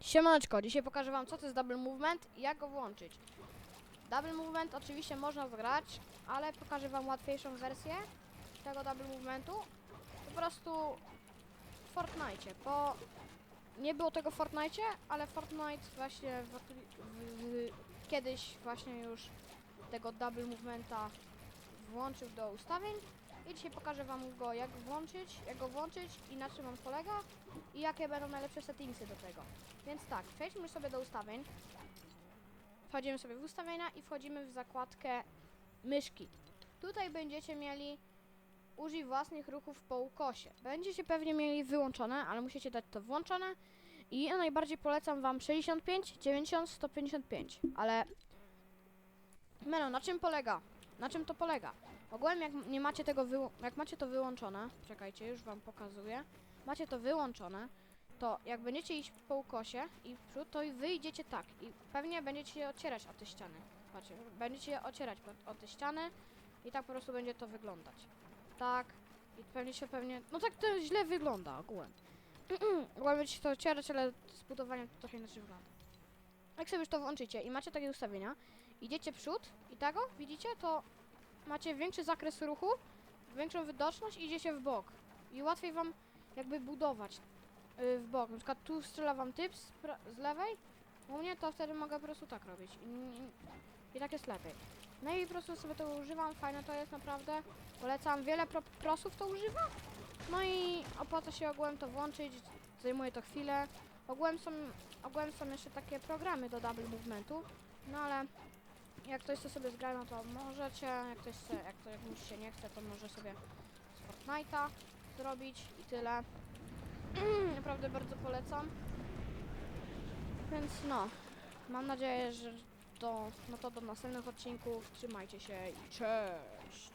Siemaneczko, dzisiaj pokażę wam co to jest double movement i jak go włączyć. Double movement oczywiście można zagrać, ale pokażę wam łatwiejszą wersję tego double movementu. Po prostu w Fortnite, bo nie było tego w Fortnite, ale Fortnite właśnie w, w, w, kiedyś właśnie już tego double movementa włączył do ustawień i dzisiaj pokażę wam go jak włączyć, jak go włączyć i na czym on polega i jakie będą najlepsze settingsy do tego. Więc tak, przejdźmy sobie do ustawień. Wchodzimy sobie w ustawienia i wchodzimy w zakładkę myszki. Tutaj będziecie mieli użyj własnych ruchów po ukosie. Będziecie pewnie mieli wyłączone, ale musicie dać to włączone. I ja najbardziej polecam wam 65, 90, 155, ale Meno, na czym polega? Na czym to polega? Ogółem jak nie macie tego jak macie to wyłączone, czekajcie, już wam pokazuję. Macie to wyłączone, to jak będziecie iść po ukosie i w przód, to wyjdziecie tak i pewnie będziecie się ocierać o te ściany. Patrzcie, będziecie się ocierać o te ściany i tak po prostu będzie to wyglądać. Tak. I pewnie się pewnie. No tak to źle wygląda ogółem. ogółem będziecie to ocierać, ale z budowaniem to trochę inaczej wygląda. Jak sobie już to włączycie i macie takie ustawienia, idziecie przód i tego, widzicie, to macie większy zakres ruchu, większą widoczność i idziecie w bok. I łatwiej wam jakby budować y, w bok. Na przykład tu strzela wam typ z, z lewej, u mnie to wtedy mogę po prostu tak robić. I, i, i tak jest lepiej. No i po prostu sobie to używam, fajne to jest naprawdę. Polecam, wiele pro, prosów to używa. No i opłaca się ogółem to włączyć, zajmuje to chwilę. Ogółem są, ogółem są jeszcze takie programy do double movementu, no ale jak ktoś chce sobie zgrać, no to możecie, jak ktoś chce, jak to jak się nie chce, to może sobie z Fortnite'a zrobić i tyle. Naprawdę bardzo polecam. Więc no, mam nadzieję, że do, no to do następnych odcinków. Trzymajcie się i cześć!